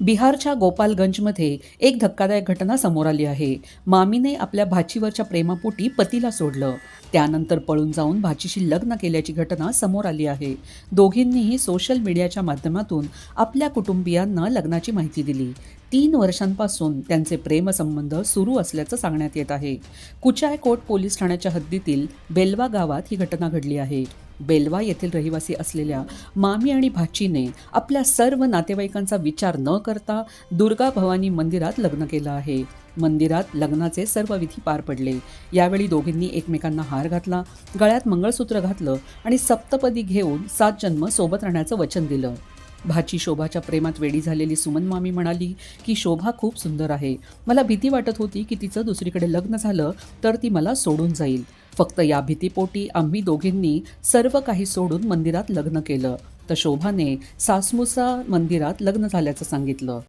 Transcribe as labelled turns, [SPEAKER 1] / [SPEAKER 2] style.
[SPEAKER 1] बिहारच्या गोपालगंजमध्ये एक धक्कादायक घटना समोर आली आहे. मामीने आपल्या भाचीवरच्या प्रेमापोटी पतीला सोडलं. त्यानंतर पळून जाऊन भाचीशी लग्न केल्याची घटना समोर आली आहे. दोघींनीही सोशल मीडियाच्या माध्यमातून आपल्या कुटुंबियांना लग्नाची माहिती दिली. तीन वर्षांपासून त्यांचे प्रेमसंबंध सुरू असल्याचं सांगण्यात येत आहे. कुचायकोट पोलीस ठाण्याच्या हद्दीतील बेलवा गावात ही घटना घडली आहे. बेलवा येथील रहिवासी असलेल्या मामी आणि भाचीने आपल्या सर्व नातेवाईकांचा विचार न करता दुर्गा भवानी मंदिरात लग्न केलं आहे. मंदिरात लग्नाचे सर्व विधी पार पडले. यावेळी दोघींनी एकमेकांना हार घातला गळ्यात मंगळसूत्र घातलं आणि सप्तपदी घेऊन सात जन्म सोबत राहण्याचं वचन दिलं. भाची शोभाच्या प्रेमात वेडी झालेली सुमन मामी म्हणाली की शोभा खूप सुंदर आहे. मला भीती वाटत होती की तिचं दुसरीकडे लग्न झालं तर ती मला सोडून जाईल. फक्त या भीतीपोटी आम्ही दोघींनी सर्व काही सोडून मंदिरात लग्न केलं. तर शोभाने सासमुसा मंदिरात लग्न झाल्याचं सांगितलं.